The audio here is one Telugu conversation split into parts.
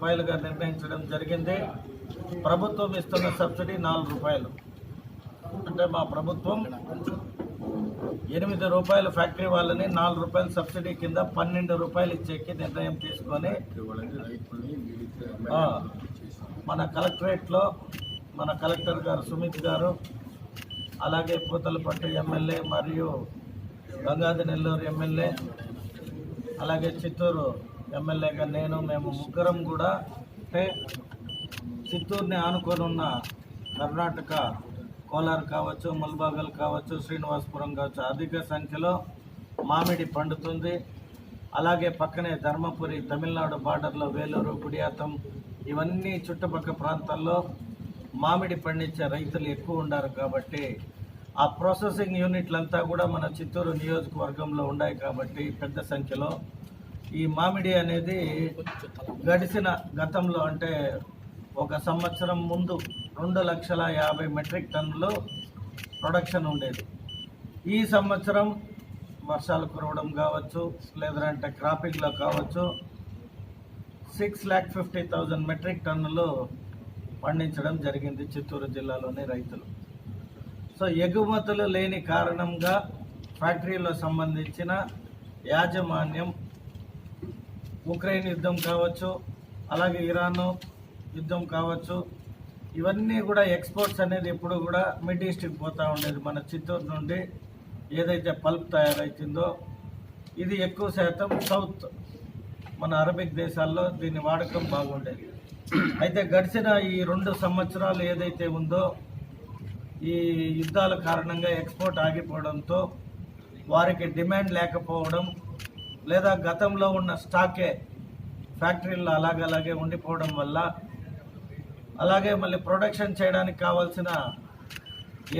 రూపాయలుగా నిర్ణయించడం జరిగింది. ప్రభుత్వం ఇస్తున్న సబ్సిడీ నాలుగు రూపాయలు. అంటే మా ప్రభుత్వం ఎనిమిది రూపాయల ఫ్యాక్టరీ వాళ్ళని నాలుగు రూపాయల సబ్సిడీ కింద పన్నెండు రూపాయలు ఇచ్చేకి నిర్ణయం తీసుకొని మన కలెక్టరేట్లో మన కలెక్టర్ గారు సుమిత్ గారు అలాగే పూతలపట్టు ఎమ్మెల్యే మరియు గంగాధి నెల్లూరు ఎమ్మెల్యే అలాగే చిత్తూరు ఎమ్మెల్యేగా నేను మేము ముగ్గురం కూడా అంటే చిత్తూరుని ఆనుకొని ఉన్న కర్ణాటక కోలార్ కావచ్చు ముల్బాగల్ కావచ్చు శ్రీనివాసపురం కావచ్చు అధిక సంఖ్యలో మామిడి పండుతుంది. అలాగే పక్కనే ధర్మపురి తమిళనాడు బార్డర్లో వేలూరు గుడియాతం ఇవన్నీ చుట్టుపక్కల ప్రాంతాల్లో మామిడి పండించే రైతులు ఎక్కువ ఉన్నారు కాబట్టి ఆ ప్రాసెసింగ్ యూనిట్లంతా కూడా మన చిత్తూరు నియోజకవర్గంలో ఉన్నాయి కాబట్టి పెద్ద సంఖ్యలో. ఈ మామిడి అనేది గడిచిన గతంలో అంటే ఒక సంవత్సరం ముందు రెండు లక్షల యాభై మెట్రిక్ టన్నులు ప్రొడక్షన్ ఉండేది. ఈ సంవత్సరం వర్షాలు కురవడం కావచ్చు లేదంటే క్రాపింగ్లో కావచ్చు six lakh fifty thousand metric టన్నులు పండించడం జరిగింది చిత్తూరు జిల్లాలోని రైతులు. సో ఎగుమతులు లేని కారణంగా ఫ్యాక్టరీలో సంబంధించిన యాజమాన్యం ఉక్రెయిన్ యుద్ధం కావచ్చు అలాగే ఇరాను యుద్ధం కావచ్చు ఇవన్నీ కూడా ఎక్స్పోర్ట్స్ అనేది ఎప్పుడు కూడా మిడ్ ఈస్ట్కి పోతూ ఉండేది. మన చిత్తూరు నుండి ఏదైతే పల్ప్ తయారవుతుందో ఇది ఎక్కువ శాతం సౌత్ మన అరబిక్ దేశాల్లో దీని వాడకం బాగుండేది. అయితే గడిచిన ఈ రెండు సంవత్సరాలు ఏదైతే ఉందో ఈ యుద్ధాల కారణంగా ఎక్స్పోర్ట్ ఆగిపోవడంతో వారికి డిమాండ్ లేకపోవడం లేదా గతంలో ఉన్న స్టాకే ఫ్యాక్టరీల్లో అలాగలాగే ఉండిపోవడం వల్ల అలాగే మళ్ళీ ప్రొడక్షన్ చేయడానికి కావాల్సిన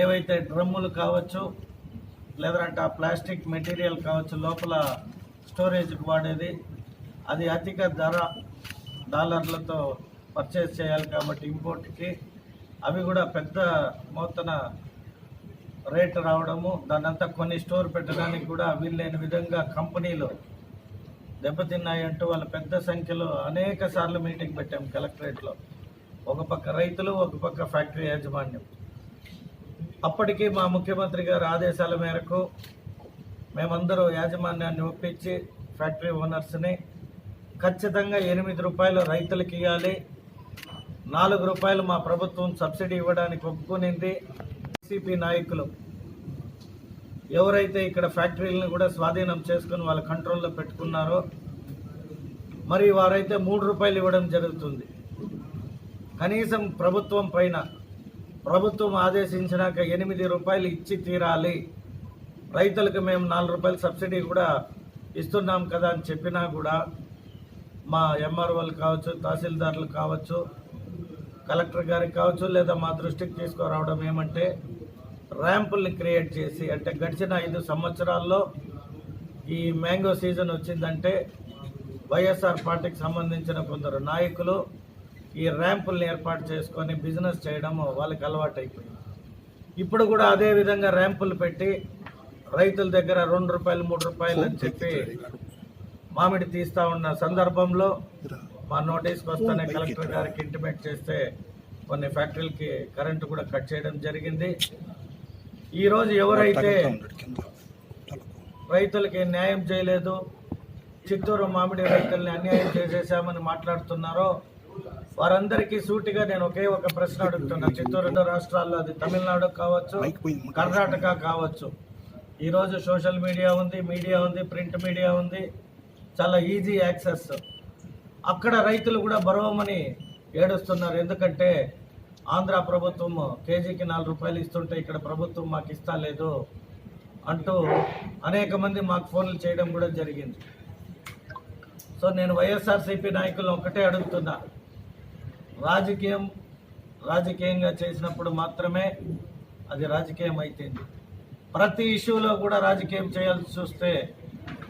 ఏవైతే డ్రమ్ములు కావచ్చు లేదంటే ఆ ప్లాస్టిక్ మెటీరియల్ కావచ్చు లోపల స్టోరేజ్కి వాడేది అది అధిక ధర డాలర్లతో పర్చేస్ చేయాలి కాబట్టి ఇంపోర్ట్కి. అవి కూడా పెద్ద మొత్తన రేట్ రావడము దాన్నంతా కొన్ని స్టోర్ పెట్టడానికి కూడా వీల్లేని విధంగా కంపెనీలు దెబ్బతిన్నాయంటూ వాళ్ళు పెద్ద సంఖ్యలో అనేక సార్లు మీటింగ్ పెట్టాం కలెక్టరేట్లో. ఒక పక్క రైతులు ఒక పక్క ఫ్యాక్టరీ యాజమాన్యం. అప్పటికి మా ముఖ్యమంత్రి గారి ఆదేశాల మేరకు మేమందరూ యాజమాన్యాన్ని ఒప్పించి ఫ్యాక్టరీ ఓనర్స్ని ఖచ్చితంగా ఎనిమిది రూపాయలు రైతులకు ఇవ్వాలి. నాలుగు రూపాయలు మా ప్రభుత్వం సబ్సిడీ ఇవ్వడానికి ఒప్పుకునింది. సిపి నాయకులు ఎవరైతే ఇక్కడ ఫ్యాక్టరీలను కూడా స్వాధీనం చేసుకుని వాళ్ళ కంట్రోల్లో పెట్టుకున్నారో మరి వారైతే మూడు రూపాయలు ఇవ్వడం జరుగుతుంది. కనీసం ప్రభుత్వం పైన ప్రభుత్వం ఆదేశించినాక ఎనిమిది రూపాయలు ఇచ్చి తీరాలి. రైతులకు మేము నాలుగు రూపాయల సబ్సిడీ కూడా ఇస్తున్నాం కదా అని చెప్పినా కూడా మా ఎంఆర్ఓలు కావచ్చు తహసీల్దార్లు కావచ్చు కలెక్టర్ గారికి కావచ్చు లేదా మా దృష్టికి తీసుకురావడం ఏమంటే ర్యాంపుల్ని క్రియేట్ చేసి అంటే గడిచిన ఐదు సంవత్సరాల్లో ఈ మ్యాంగో సీజన్ వచ్చిందంటే వైఎస్ఆర్ పార్టీకి సంబంధించిన కొందరు నాయకులు ఈ ర్యాంపుల్ని ఏర్పాటు చేసుకొని బిజినెస్ చేయడం వాళ్ళకి అలవాటు ఇప్పుడు కూడా అదే విధంగా ర్యాంపులు పెట్టి రైతుల దగ్గర రెండు రూపాయలు మూడు రూపాయలు అని చెప్పి మామిడి తీస్తా ఉన్న సందర్భంలో మా నోటీస్కి వస్తేనే కలెక్టర్ గారికి ఇంటిమేట్ చేస్తే కొన్ని ఫ్యాక్టరీలకి కరెంటు కూడా కట్ చేయడం జరిగింది. ఈరోజు ఎవరైతే రైతులకి న్యాయం చేయలేదు చిత్తూరు మామిడి రైతుల్ని అన్యాయం చేసేసామని మాట్లాడుతున్నారో వారందరికీ సూటిగా నేను ఒకే ఒక ప్రశ్న అడుగుతున్నా. చిత్తూరు రాష్ట్రాల్లో అది తమిళనాడు కావచ్చు కర్ణాటక కావచ్చు. ఈరోజు సోషల్ మీడియా ఉంది మీడియా ఉంది ప్రింట్ మీడియా ఉంది చాలా ఈజీ యాక్సెస్. అక్కడ రైతులు కూడా బరవమని ఏడుస్తున్నారు. ఎందుకంటే ఆంధ్ర ప్రభుత్వం కేజీకి నాలుగు రూపాయలు ఇస్తుంటే ఇక్కడ ప్రభుత్వం మాకు ఇస్తా లేదు అంటూ అనేక మంది మాకు ఫోన్లు చేయడం కూడా జరిగింది. సో నేను వైఎస్ఆర్సీపీ నాయకులను ఒకటే అడుగుతున్నా. రాజకీయం రాజకీయంగా చేసినప్పుడు మాత్రమే అది రాజకీయం అయితేంది. ప్రతి ఇష్యూలో కూడా రాజకీయం చేయాల్సి చూస్తే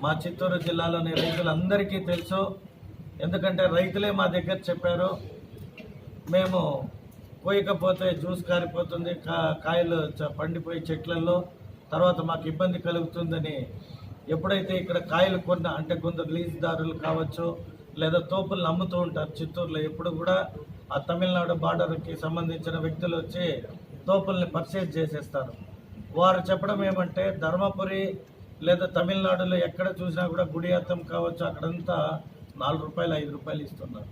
మా చిత్తూరు జిల్లాలోని రైతులందరికీ తెలుసు. ఎందుకంటే రైతులే మా దగ్గర చెప్పారు. మేము కోయకపోతే జ్యూస్ కారిపోతుంది కా కాయలు చ- పండిపోయి చెట్లలో తర్వాత మాకు ఇబ్బంది కలుగుతుందని ఎప్పుడైతే ఇక్కడ కాయలు కొన్న అంటే కొందరు లీజుదారులు కావచ్చు లేదా తోపులను అమ్ముతూ ఉంటారు చిత్తూరులో ఎప్పుడు కూడా ఆ తమిళనాడు బార్డర్కి సంబంధించిన వ్యక్తులు వచ్చి తోపుల్ని పర్చేజ్ చేసేస్తారు. వారు చెప్పడం ఏమంటే ధర్మపురి లేదా తమిళనాడులో ఎక్కడ చూసినా కూడా గుడియాత్తం కావచ్చు అక్కడంతా నాలుగు రూపాయలు ఐదు రూపాయలు ఇస్తున్నారు.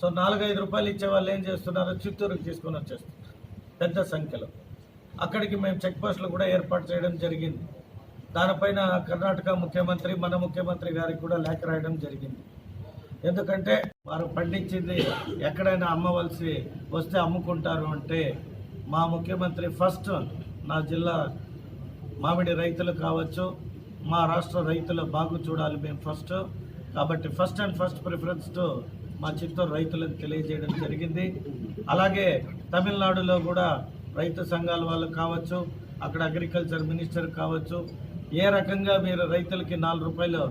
సో నాలుగు ఐదు రూపాయలు ఇచ్చే వాళ్ళు ఏం చేస్తున్నారు చిత్తూరుకి తీసుకొని వచ్చేస్తున్నారు. పెద్ద సంఖ్యలో. అక్కడికి మేము చెక్ పోస్టులు కూడా ఏర్పాటు చేయడం జరిగింది. దానిపైన కర్ణాటక ముఖ్యమంత్రి మన ముఖ్యమంత్రి గారికి కూడా లేఖ రాయడం జరిగింది. ఎందుకంటే వారు పండించింది ఎక్కడైనా అమ్మవలసి వస్తే అమ్ముకుంటారు అంటే మా ముఖ్యమంత్రి ఫస్ట్ నా జిల్లా మామిడి రైతులు కావచ్చు మా రాష్ట్ర రైతుల బాగు చూడాలి మేము ఫస్ట్. కాబట్టి first and first preference to మా చిత్తూరు రైతులకు తెలియజేయడం జరిగింది. అలాగే తమిళనాడులో కూడా రైతు సంఘాల వాళ్ళు కావచ్చు అక్కడ అగ్రికల్చర్ మినిస్టర్ కావచ్చు ఏ రకంగా మీరు రైతులకి నాలుగు రూపాయలు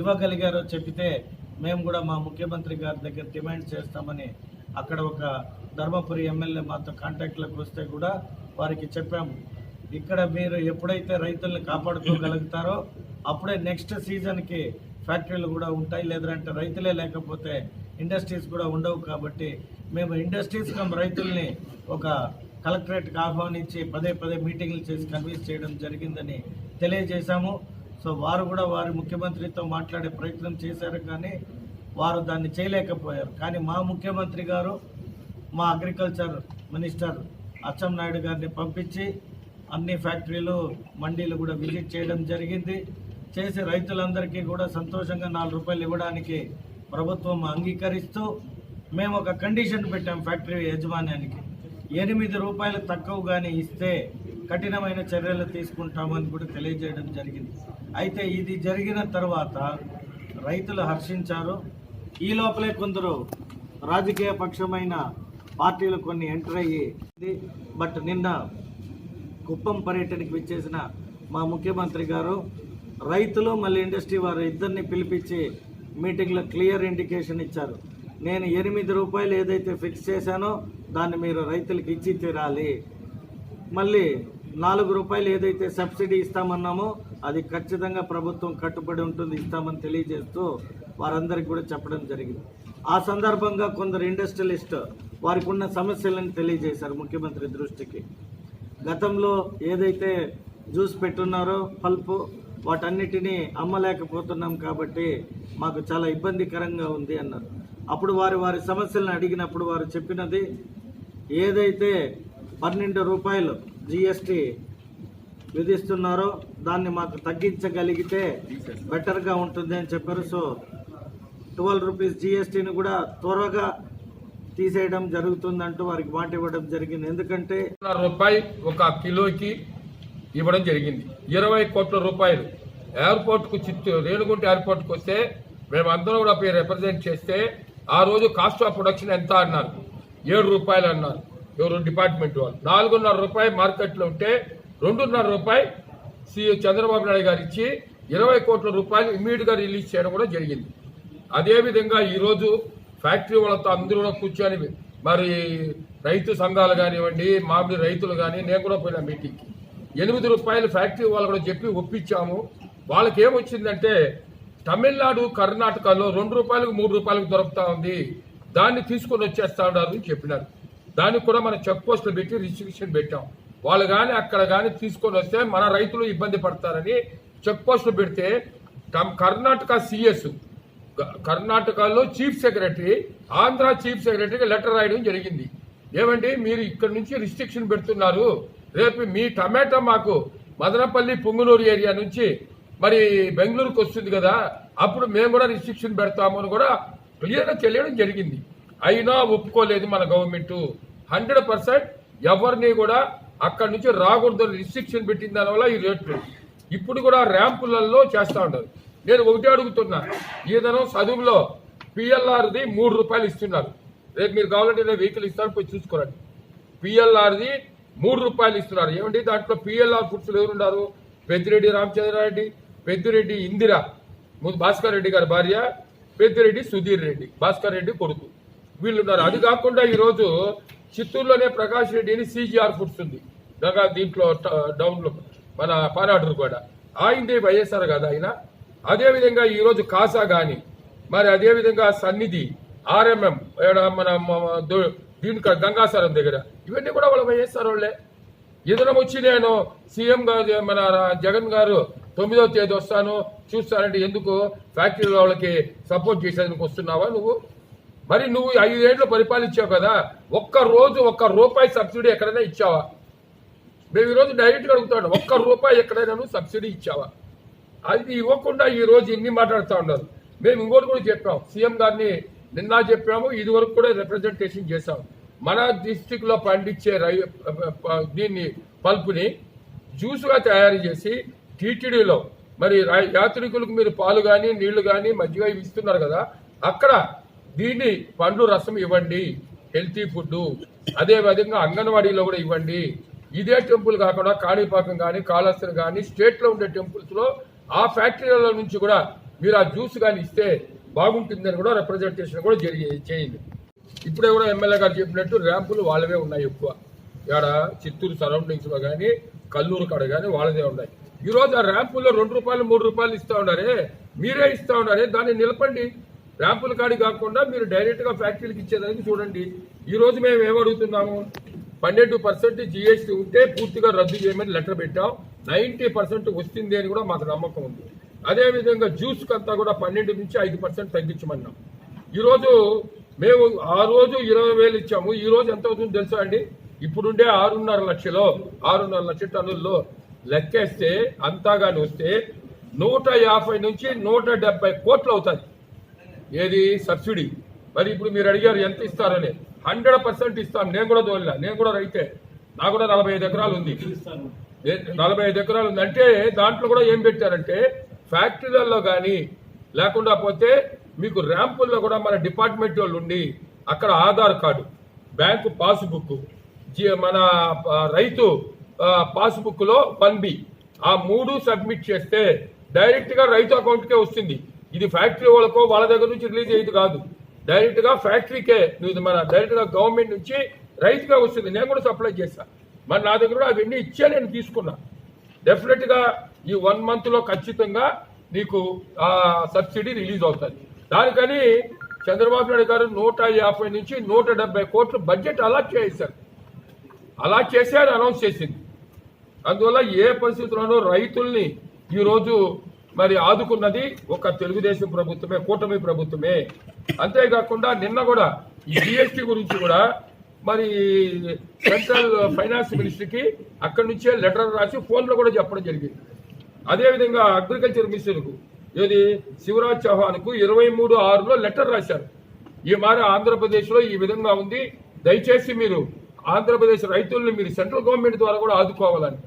ఇవ్వగలిగారో చెబితే మేము కూడా మా ముఖ్యమంత్రి గారి దగ్గర డిమాండ్ చేస్తామని అక్కడ ఒక ధర్మపురి ఎమ్మెల్యే మాతో కాంటాక్ట్లోకి వస్తే కూడా వారికి చెప్పాము. ఇక్కడ మీరు ఎప్పుడైతే రైతుల్ని కాపాడుకోగలుగుతారో అప్పుడే నెక్స్ట్ సీజన్కి ఫ్యాక్టరీలు కూడా ఉంటాయి. లేదంటే రైతులే లేకపోతే ఇండస్ట్రీస్ కూడా ఉండవు కాబట్టి మేము ఇండస్ట్రీస్ కమ్ రైతుల్ని ఒక కలెక్టరేట్కి ఆహ్వానించి పదే పదే మీటింగ్లు చేసి కన్విన్స్ చేయడం జరిగిందని తెలియజేశాము. సో వారు కూడా వారి ముఖ్యమంత్రితో మాట్లాడే ప్రయత్నం చేశారు కానీ వారు దాన్ని చేయలేకపోయారు. కానీ మా ముఖ్యమంత్రి గారు మా అగ్రికల్చర్ మినిస్టర్ అచ్చెం నాయుడు గారిని పంపించి అన్ని ఫ్యాక్టరీలు మండీలు కూడా విజిట్ చేయడం జరిగింది. చేసి రైతులందరికీ కూడా సంతోషంగా నాలుగు రూపాయలు ఇవ్వడానికి ప్రభుత్వం అంగీకరిస్తూ మేము ఒక కండిషన్ పెట్టాం ఫ్యాక్టరీ యాజమాన్యానికి. ఎనిమిది రూపాయలు తక్కువ కానీ ఇస్తే కఠినమైన చర్యలు తీసుకుంటామని కూడా తెలియజేయడం జరిగింది. అయితే ఇది జరిగిన తర్వాత రైతులు హర్షించారు. ఈ లోపలే కొందరు రాజకీయ పక్షమైన పార్టీలు కొన్ని ఎంటర్ అయ్యి బట్ నిన్న కుప్పం పర్యటనకి విచ్చేసిన మా ముఖ్యమంత్రి గారు రైతులు మళ్ళీ ఇండస్ట్రీ వారు ఇద్దరిని పిలిపించి మీటింగ్లో క్లియర్ ఇండికేషన్ ఇచ్చారు. నేను ఎనిమిది రూపాయలు ఏదైతే ఫిక్స్ చేశానో దాన్ని మీరు రైతులకు ఇచ్చి తీరాలి. మళ్ళీ నాలుగు రూపాయలు ఏదైతే సబ్సిడీ ఇస్తామన్నామో అది ఖచ్చితంగా ప్రభుత్వం కట్టుబడి ఉంటుంది ఇస్తామని తెలియజేస్తూ వారందరికీ కూడా చెప్పడం జరిగింది. ఆ సందర్భంగా కొందరు ఇండస్ట్రియలిస్ట్ వారికి ఉన్న సమస్యలను తెలియజేశారు ముఖ్యమంత్రి దృష్టికి. గతంలో ఏదైతే జ్యూస్ పెట్టున్నారో పల్పు వాటన్నిటినీ అమ్మలేకపోతున్నాం కాబట్టి మాకు చాలా ఇబ్బందికరంగా ఉంది అన్నారు. అప్పుడు వారి వారి సమస్యలను అడిగినప్పుడు వారు చెప్పినది ఏదైతే పన్నెండు రూపాయలు జిఎస్టి విధిస్తున్నారో దాన్ని మాకు తగ్గించగలిగితే బెటర్గా ఉంటుంది అని చెప్పారు. సో ట్వెల్వ్ రూపీస్ జిఎస్టీని కూడా త్వరగా తీసేయడం జరుగుతుందంటూ వారికి మాట ఇవ్వడం జరిగింది. ఎందుకంటే రూపాయి ఒక కిలోకి ఇవ్వడం జరిగింది. ఇరవై కోట్ల రూపాయలు. ఎయిర్పోర్ట్కు చిత్తూరు రేణుగుంట ఎయిర్పోర్ట్కి వస్తే మేమందరం కూడా పోయి రిప్రజెంట్ చేస్తే ఆ రోజు కాస్ట్ ఆఫ్ ప్రొడక్షన్ ఎంత అన్నారు. ఏడు రూపాయలు అన్నారు. ఎవరు? డిపార్ట్మెంట్ వాళ్ళు. నాలుగున్నర రూపాయి మార్కెట్లో ఉంటే రెండున్నర రూపాయి సీఎం చంద్రబాబు నాయుడు గారు ఇచ్చి ఇరవై కోట్ల రూపాయలు ఇమ్మీడియట్గా రిలీజ్ చేయడం కూడా జరిగింది. అదేవిధంగా ఈరోజు ఫ్యాక్టరీ వాళ్ళతో అందరూ కూర్చొని మరి రైతు సంఘాలు కానివ్వండి మామిడి రైతులు కానీ నేను కూడా పోయినా మీటింగ్కి ఎనిమిది రూపాయలు ఫ్యాక్టరీ వాళ్ళు కూడా చెప్పి ఒప్పించాము. వాళ్ళకి ఏమొచ్చిందంటే తమిళనాడు కర్ణాటకలో రెండు రూపాయలకు మూడు రూపాయలకు దొరుకుతా ఉంది. దాన్ని తీసుకొని వచ్చేస్తా ఉన్నారు అని చెప్పినారు. దానికి కూడా మనం చెక్ పోస్టులు పెట్టి రిస్ట్రిక్షన్ పెట్టాం. వాళ్ళు కానీ అక్కడ కానీ తీసుకొని వస్తే మన రైతులు ఇబ్బంది పడతారని చెక్ పోస్టులు పెడితే కర్ణాటక సిఎస్ కర్ణాటకలో చీఫ్ సెక్రటరీ ఆంధ్ర చీఫ్ సెక్రటరీకి లెటర్ రాయడం జరిగింది. ఏమండి మీరు ఇక్కడ నుంచి రిస్ట్రిక్షన్ పెడుతున్నారు. రేపు మీ టమాటా మాకు మదనపల్లి పుంగునూరు ఏరియా నుంచి మరి బెంగళూరుకు వస్తుంది కదా అప్పుడు మేము కూడా రిస్ట్రిక్షన్ పెడతాము అని కూడా క్లియర్గా తెలియడం జరిగింది. అయినా ఒప్పుకోలేదు మన గవర్నమెంట్ హండ్రెడ్ పర్సెంట్ ఎవరిని కూడా అక్కడి నుంచి రాకూడదు రిస్ట్రిక్షన్ పెట్టిన దానివల్ల ఈ రేట్లు ఇప్పుడు కూడా ర్యాంపులలో చేస్తూ ఉంటారు నేను ఒకటే అడుగుతున్నా ఏదైనా చదువులో పిఎల్ఆర్ది మూడు రూపాయలు ఇస్తున్నారు. రేపు మీరు కావాలంటే వెహికల్ ఇస్తాను పోయి చూసుకోరండి. పిఎల్ఆర్ది మూడు రూపాయలు ఇస్తున్నారు. ఏమండి? దాంట్లో పిఎల్ఆర్ ఫుడ్స్ ఎవరున్నారు పెద్దిరెడ్డి రామచంద్రారెడ్డి పెద్దిరెడ్డి ఇందిర భాస్కర్ రెడ్డి గారి భార్య పెద్దిరెడ్డి సుధీర్ రెడ్డి భాస్కర్ రెడ్డి కొడుకు. వీళ్ళున్నారు అది కాకుండా ఈరోజు చిత్తూరులోనే ప్రకాష్ రెడ్డిని సీజీఆర్ ఫుడ్స్ ఉంది గంగా దీంట్లో డౌన్లో మన పానాడర్ కూడా. ఆయనది వైఎస్ఆర్ కదా ఆయన. అదేవిధంగా ఈరోజు కాసా కానీ మరి అదేవిధంగా సన్నిధి ఆర్ఎంఎం మన మ- దీని గంగాసారం దగ్గర ఇవన్నీ కూడా వాళ్ళు వైఎస్ఆర్ వాళ్ళే. ఏదైనా వచ్చి నేను సీఎం గారు మన జగన్ గారు తొమ్మిదో తేదీ వస్తాను చూస్తానంటే ఎందుకు ఫ్యాక్టరీల వాళ్ళకి సపోర్ట్ చేసేందుకు వస్తున్నావా నువ్వు? మరి నువ్వు ఐదేళ్ళు పరిపాలించావు కదా ఒక్క రోజు ఒక్క రూపాయి సబ్సిడీ ఎక్కడైనా ఇచ్చావా? మేము ఈరోజు డైరెక్ట్గా అడుగుతాడు ఒక్క రూపాయి ఎక్కడైనా నువ్వు సబ్సిడీ ఇచ్చావా? అది ఇవ్వకుండా ఈరోజు ఇన్ని మాట్లాడుతూ ఉన్నారు. మేము ఇంకోటి కూడా చెప్పాం సీఎం గారిని నిన్న చెప్పాము ఇది వరకు కూడా రిప్రజెంటేషన్ చేశాము మన డిస్టిక్లో పండించే రై దీన్ని పల్పుని జ్యూస్గా తయారు చేసి టీటీడీలో మరి యాత్రికులకు మీరు పాలు కానీ నీళ్ళు కానీ మజ్జిగ ఇస్తున్నారు కదా అక్కడ దీన్ని పండ్లు రసం ఇవ్వండి హెల్తీ ఫుడ్ అదే విధంగా అంగన్వాడీలో కూడా ఇవ్వండి. ఇదే టెంపుల్ కాకుండా కాణిపాకం కానీ కాళహస్తి కానీ స్టేట్లో ఉండే టెంపుల్స్లో ఆ ఫ్యాక్టరీల నుంచి కూడా మీరు ఆ జ్యూస్ కానీ ఇస్తే బాగుంటుందని కూడా రిప్రజెంటేషన్ కూడా జరిగే చేయండి ఇప్పుడే కూడా ఎమ్మెల్యే గారు చెప్పినట్టు ర్యాంపులు వాళ్ళవే ఉన్నాయి ఎక్కువ. ఇక్కడ చిత్తూరు సరౌండింగ్స్లో కానీ కల్లూరు కాడ కానీ వాళ్ళదే ఉన్నాయి. ఈరోజు ఆ ర్యాంపుల్లో రెండు రూపాయలు మూడు రూపాయలు ఇస్తా ఉన్నారే మీరే ఇస్తూ ఉన్నారే దాన్ని నిలపండి. ర్యాంపుల కాడి కాకుండా మీరు డైరెక్ట్గా ఫ్యాక్టరీలకు ఇచ్చేదానికి చూడండి. ఈరోజు మేము ఏమడుగుతున్నాము పన్నెండు పర్సెంట్ జిఎస్టీ ఉంటే పూర్తిగా రద్దు చేయమని లెటర్ పెట్టాం. నైన్టీ పర్సెంట్ వస్తుంది అని కూడా మాకు నమ్మకం ఉంది. అదేవిధంగా జ్యూస్కి అంతా కూడా పన్నెండు నుంచి ఐదు పర్సెంట్ తగ్గించమన్నాం. ఈరోజు మేము ఆ రోజు ఇరవై వేలు ఇచ్చాము. ఈ రోజు ఎంత అవుతుందో తెలుసా అండి? ఇప్పుడుండే ఆరున్నర లక్షలో ఆరున్నర లక్ష టన్నుల్లో లెక్కేస్తే అంతాగాని వస్తే నూట యాభై నుంచి నూట డెబ్బై కోట్లు అవుతుంది ఏది? సబ్సిడీ. మరి ఇప్పుడు మీరు అడిగారు ఎంత ఇస్తారని. హండ్రెడ్ పర్సెంట్ ఇస్తాను నేను కూడా తోలినా. నేను కూడా రైతే. నాకు కూడా నలభై ఐదు ఎకరాలు ఉంది. నలభై ఐదు ఎకరాలు ఉంది. అంటే దాంట్లో కూడా ఏం పెట్టారంటే ఫ్యాక్టరీలలో కానీ లేకుండా పోతే మీకు ర్యాంపుల్లో కూడా మన డిపార్ట్మెంట్ వాళ్ళు ఉండి అక్కడ ఆధార్ కార్డు బ్యాంకు పాస్బుక్ జీ- మన రైతు పాస్బుక్లో వన్ బి ఆ మూడు సబ్మిట్ చేస్తే డైరెక్ట్గా రైతు అకౌంట్కే వస్తుంది. ఇది ఫ్యాక్టరీ వాళ్ళకో వాళ్ళ దగ్గర నుంచి రిలీజ్ అయ్యేది కాదు. డైరెక్ట్గా ఫ్యాక్టరీకే మన డైరెక్ట్గా గవర్నమెంట్ నుంచి రైతుగా వస్తుంది. నేను కూడా సప్లై చేశా మరి నా దగ్గర కూడా అవన్నీ ఇచ్చే నేను తీసుకున్నా. డెఫినెట్గా ఈ వన్ మంత్లో ఖచ్చితంగా నీకు ఆ సబ్సిడీ రిలీజ్ అవుతుంది. దానికని చంద్రబాబు నాయుడు గారు నూట యాభై నుంచి నూట డెబ్బై కోట్లు బడ్జెట్ అలాట్ చేశారు. అలా చేశారు అనౌన్స్ చేసింది. అందువల్ల ఏ పరిస్థితుల్లోనూ రైతుల్ని ఈరోజు మరి ఆదుకున్నది ఒక తెలుగుదేశం ప్రభుత్వమే కూటమి ప్రభుత్వమే. అంతేకాకుండా నిన్న కూడా ఈ జిఎస్టీ గురించి కూడా మరి సెంట్రల్ ఫైనాన్స్ మినిస్టర్కి అక్కడి నుంచే లెటర్ రాసి ఫోన్లో కూడా చెప్పడం జరిగింది. అదేవిధంగా అగ్రికల్చర్ మినిస్టర్కు ఏది? శివరాజ్ చౌహాన్కు ఇరవై మూడు ఆరులో లెటర్ రాశారు. ఈ మారి ఆంధ్రప్రదేశ్లో ఈ విధంగా ఉంది. దయచేసి మీరు ఆంధ్రప్రదేశ్ రైతుల్ని మీరు సెంట్రల్ గవర్నమెంట్ ద్వారా కూడా ఆదుకోవాలని.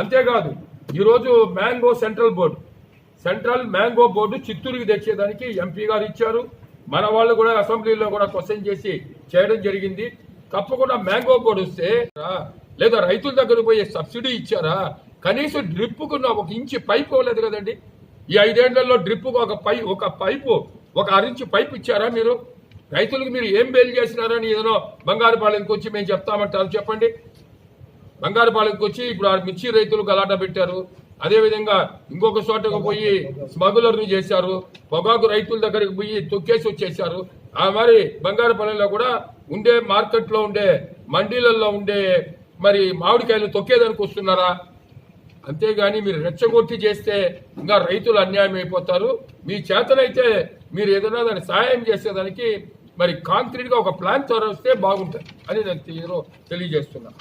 అంతేకాదు ఈరోజు mango central board central mango board చిత్తూరుకి తెచ్చేదానికి ఎంపీ గారు ఇచ్చారు. మన వాళ్ళు కూడా అసెంబ్లీలో కూడా క్వశ్చన్ చేసి చేయడం జరిగింది. తప్పకుండా మ్యాంగో బోర్డు వస్తే రా, లేదా రైతుల దగ్గర పోయి సబ్సిడీ ఇచ్చారా? కనీసం డ్రిప్కు ఒక ఇంచి పైప్ ఇవ్వలేదు కదండి. ఈ ఐదేళ్ళలో డ్రిప్పుకు ఒక పై ఒక పైపు ఒక అరించి పైపు ఇచ్చారా మీరు? రైతులకు మీరు ఏం బేలు చేసినారని ఏదో బంగారుపాలెంకి వచ్చి మేము చెప్తామంటారు చెప్పండి. బంగారుపాలెంకి వచ్చి ఇప్పుడు ఆ మిర్చి రైతులు గలాట పెట్టారు. అదేవిధంగా ఇంకొక చోటకు పోయి స్మగులర్ని చేశారు. పొగాకు రైతుల దగ్గరికి పోయి తొక్కేసి వచ్చేసారు ఆ మరి బంగారుపాలెంలో కూడా ఉండే మార్కెట్లో ఉండే మండీలలో ఉండే మరి మామిడికాయలు తొక్కేదానికి వస్తున్నారా? అంతేగాని మీరు రెచ్చగొట్టి చేస్తే ఇంకా రైతులు అన్యాయం అయిపోతారు. మీ చేతనైతే మీరు ఏదైనా దాన్ని సహాయం చేసేదానికి మరి కాంక్రీట్గా ఒక ప్లాన్ త్వర వస్తే బాగుంటుంది అని నేను తీరు- తెలియజేస్తున్నాను